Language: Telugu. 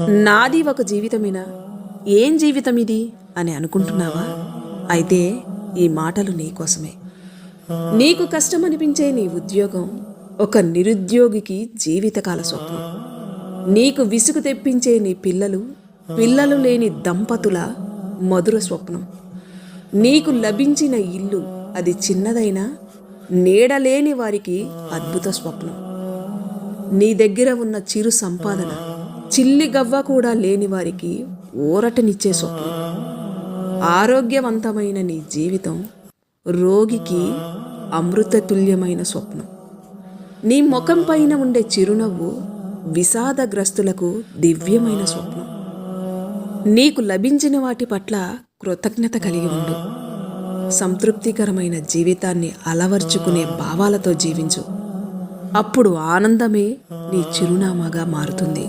నాది ఒక జీవితమేనా? ఏం జీవితం ఇది అని అనుకుంటున్నావా? అయితే ఈ మాటలు నీకోసమే నీకు కష్టం అనిపించే నీ ఉద్యోగం ఒక నిరుద్యోగికి జీవితకాల స్వప్నం. నీకు విసుగు తెప్పించే నీ పిల్లలు పిల్లలు లేని దంపతుల మధుర స్వప్నం. నీకు లభించిన ఇల్లు అది చిన్నదైనా నీడలేని వారికి అద్భుత స్వప్నం. నీ దగ్గర ఉన్న చిరు సంపాదన చిల్లి గవ్వ కూడా లేని వారికి ఊరటనిచ్చే స్వప్నం ఆరోగ్యవంతమైన నీ జీవితం రోగికి అమృతతుల్యమైన స్వప్నం. నీ ముఖం పైన ఉండే చిరునవ్వు విషాదగ్రస్తులకు దివ్యమైన స్వప్నం. నీకు లభించిన వాటి పట్ల కృతజ్ఞత కలిగి ఉండు. సంతృప్తికరమైన జీవితాన్ని అలవర్చుకునే భావాలతో జీవించు. అప్పుడు ఆనందమే నీ చిరునామాగా మారుతుంది.